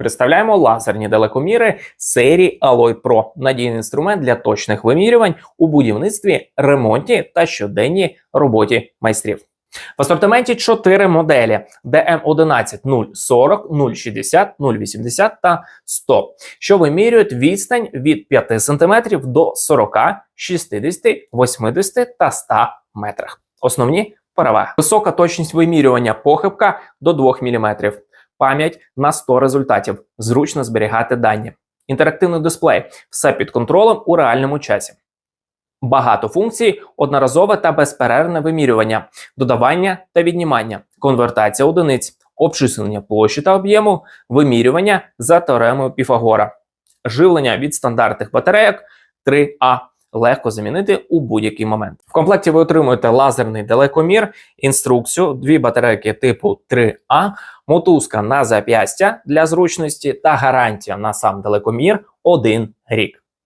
Представляємо лазерні далекоміри серії Alloy Pro – надійний інструмент для точних вимірювань у будівництві, ремонті та щоденній роботі майстрів. В асортименті 4 моделі DM11 040, 060, 080 та 100, що вимірюють відстань від 5 см до 40, 60, 80 та 100 метрах. Основні переваги. Висока точність вимірювання похибка до 2 мм. Пам'ять на 100 результатів. Зручно зберігати дані. Інтерактивний дисплей. Все під контролем у реальному часі. Багато функцій, одноразове та безперервне вимірювання, додавання та віднімання, конвертація одиниць, обчислення площі та об'єму, вимірювання за теоремою Піфагора, живлення від стандартних батарейок 3А легко замінити у будь-який момент. В комплекті ви отримуєте лазерний далекомір, інструкцію, дві батарейки типу 3А, мотузка на зап'ястя для зручності та гарантія на сам далекомір 1 рік.